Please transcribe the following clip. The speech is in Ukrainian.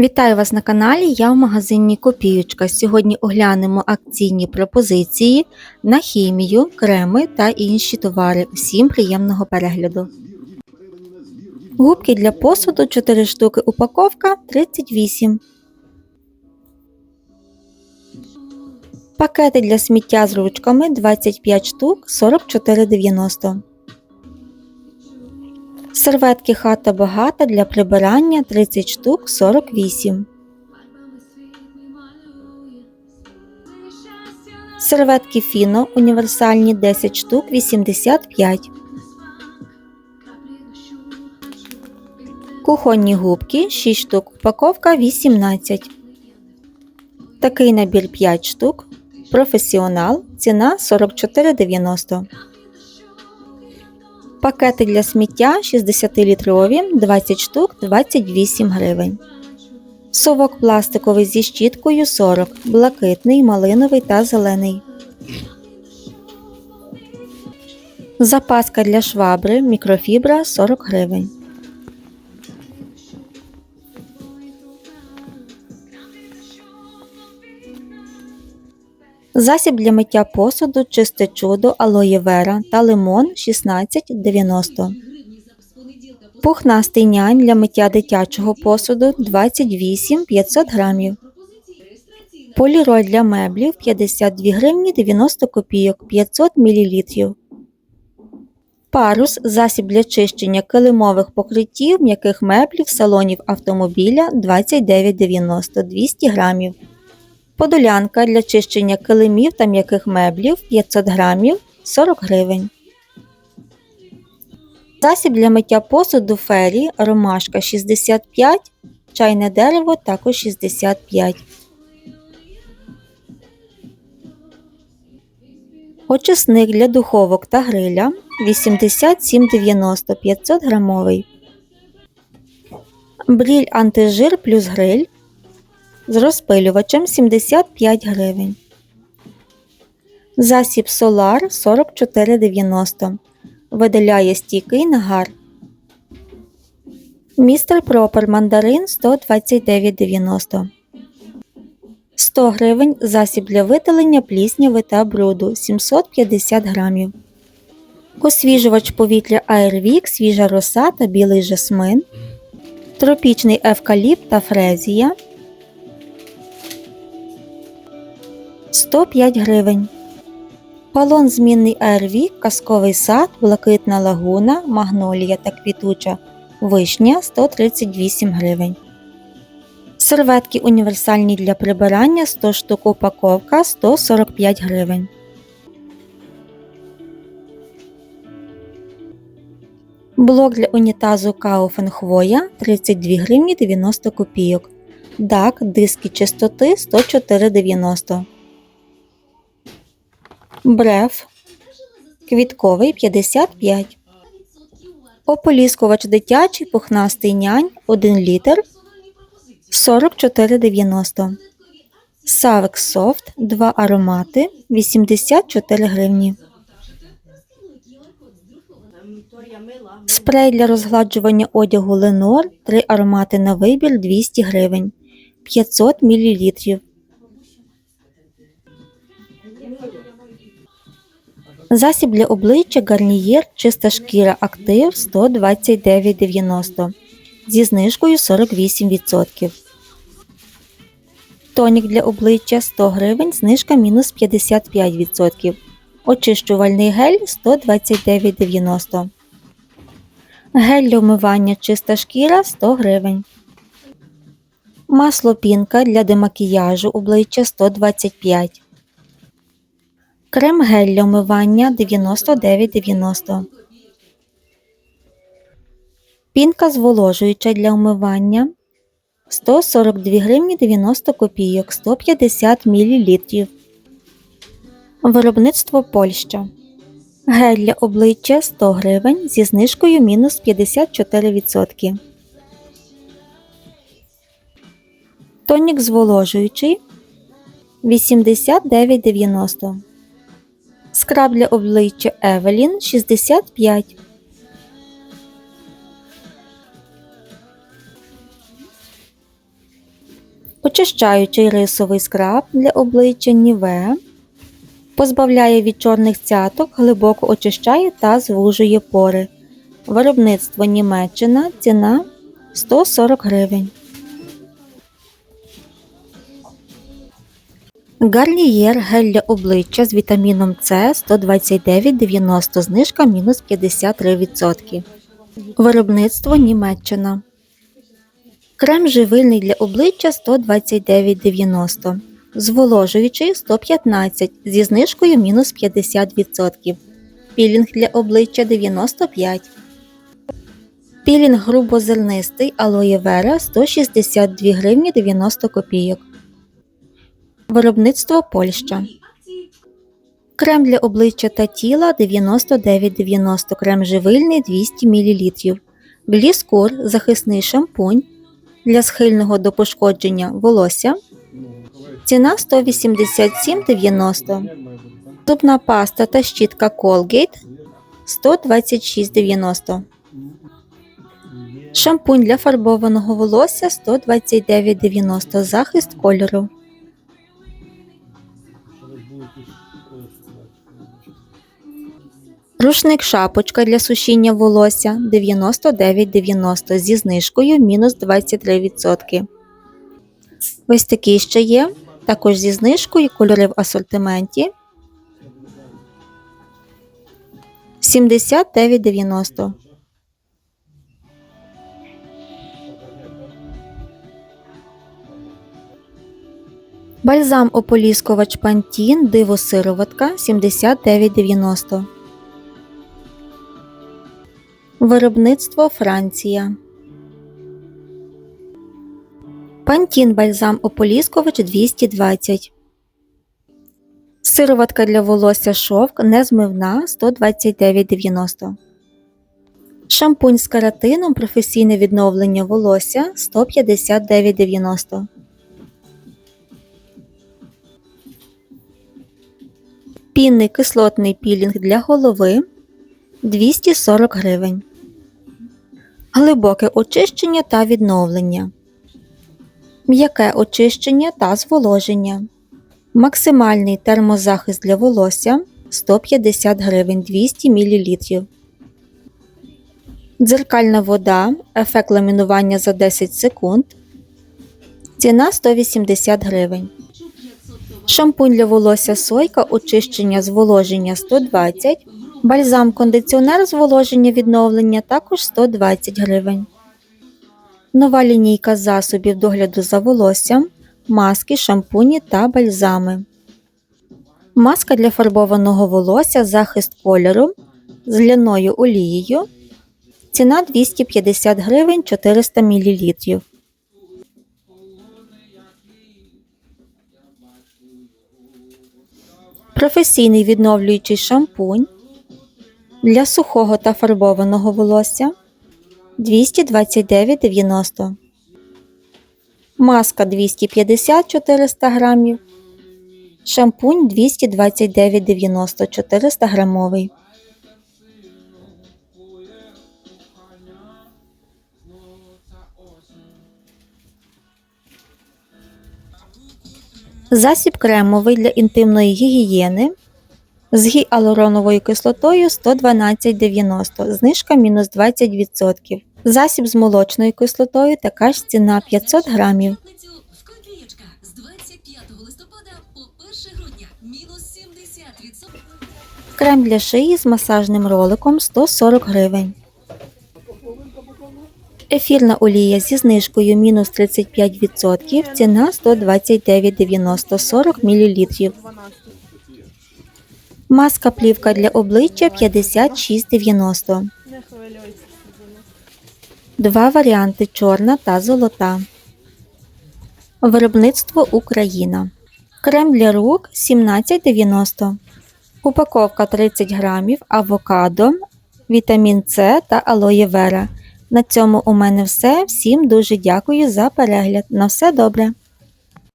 Вітаю вас на каналі. Я в магазині Копіючка. Сьогодні оглянемо акційні пропозиції на хімію, креми та інші товари. Всім приємного перегляду. Губки для посуду 4 штуки упаковка 38. Пакети для сміття з ручками 25 штук 44,90. Серветки хата багата для прибирання 30 штук 48. Серветки фіно універсальні 10 штук 85. Кухонні губки 6 штук упаковка 18. Такий набір 5 штук. Професіонал. Ціна 44,90. Пакети для сміття 60-літрові 20 штук 28 гривень. Совок пластиковий зі щіткою 40, блакитний, малиновий та зелений. Запаска для швабри мікрофібра 40 гривень. Засіб для миття посуду чисте чудо алоє вера та лимон 16,90. Пухнастий нянь для миття дитячого посуду 28 500 грамів. Поліроль для меблів 52 гривні 90 копійок 500 мл. Парус засіб для чищення килимових покриттів м'яких меблів салонів автомобіля 29,90 200 грамів. Подолянка для чищення килимів та м'яких меблів 500 грамів 40 гривень. Засіб для миття посуду фері ромашка 65, чайне дерево також 65. Очисник для духовок та гриля 87,90 500 грамовий. Бріль антижир плюс гриль з розпилювачем 75 гривень. Засіб Solar 44,90. Видаляє стійкий нагар. Містер Пропер мандарин 129,90. 100 гривень засіб для видалення плісняви та бруду 750 грамів. Освіжувач повітря Airwick, свіжа роса та білий жасмин. Тропічний евкаліпт та фрезія 105 гривень. Палон змінний Airwick, казковий сад, блакитна лагуна, магнолія та квітуча вишня 138 гривень. Серветки універсальні для прибирання 100 штук упаковка 145 гривень. Блок для унітазу Kaufen Хвоя 32 гривні 90 копійок. DAC диски чистоти 104,90 Бреф квітковий 55. Ополіскувач дитячий пухнастий нянь 1 літр 44,90. Савек Софт 2 аромати 84 гривні. Спрей для розгладжування одягу Ленор 3 аромати на вибір 200 гривень 500 мл. Засіб для обличчя гарнієр чиста шкіра актив 129,90 зі знижкою 48%. Тонік для обличчя 100 гривень, знижка мінус 55%. Очищувальний гель 129,90. Гель для вмивання чиста шкіра 100 гривень. Масло пінка для демакіяжу обличчя 125 Крем гель для вмивання 99,90. Пінка зволожуюча для вмивання 142 гривні 90 копійок 150 мл. Виробництво Польща. Гель для обличчя 100 гривень зі знижкою мінус 54%. Тонік зволожуючий 89,90 Скраб для обличчя Евелін 65. Очищаючий рисовий скраб для обличчя Ніве. Позбавляє від чорних цяток, глибоко очищає та звужує пори. Виробництво Німеччина. Ціна 140 гривень. Гарлієр гель для обличчя з вітаміном С 129,90 знижка мінус 53%. Виробництво Німеччина. Крем живильний для обличчя 129,90. Зволожуючий 115 зі знижкою мінус 50%. Пілінг для обличчя 95. Пілінг грубозернистий алоє вера 162 гривні 90 копійок. Виробництво Польща. Крем для обличчя та тіла 99,90 крем живильний 200 мл. Гліскур захисний шампунь для схильного до пошкодження волосся. Ціна 187,90. Зубна паста та щітка Colgate 126,90. Шампунь для фарбованого волосся 129,90. Захист кольору. Рушник шапочка для сушіння волосся 99,90 зі знижкою мінус 23%. Ось такі ще є. Також зі знижкою кольори в асортименті 79,90. Бальзам ополіскувач Пантін Диво сироватка 79,90. Виробництво Франція. Пантін бальзам ополіскувач 220. Сироватка для волосся шовк незмивна 129,90. Шампунь з каратином професійне відновлення волосся 159,90. Пінний кислотний пілінг для голови 240 гривень. Глибоке очищення та відновлення. М'яке очищення та зволоження. Максимальний термозахист для волосся 150 гривень 200 мл. Дзеркальна вода. Ефект ламінування за 10 секунд. Ціна 180 гривень. Шампунь для волосся сойка, очищення зволоження 120 Бальзам кондиціонер зволоження відновлення також 120 гривень. Нова лінійка засобів догляду за волоссям, маски, шампуні та бальзами. Маска для фарбованого волосся захист кольору з ляною олією. Ціна 250 гривень 400 мл. Професійний відновлюючий шампунь для сухого та фарбованого волосся 229,90. Маска 250-400 грамів. Шампунь 229,90 400 грамовий. Засіб кремовий для інтимної гігієни з гіалуроновою кислотою 112,90, знижка мінус 20%. Засіб з молочною кислотою така ж ціна 500 грамів. П'ятницю в Копієчка з 25 листопада по 1 грудня мінус 70%. Крем для шиї з масажним роликом 140 гривень. Ефірна олія зі знижкою мінус 35%, ціна 129,90 40 мл. Маска плівка для обличчя 56,90. Два варіанти чорна та золота. Виробництво Україна. Крем для рук 17,90. Упаковка 30 грамів, авокадо, вітамін С та алоє вера. На цьому у мене все. Всім дуже дякую за перегляд. На все добре!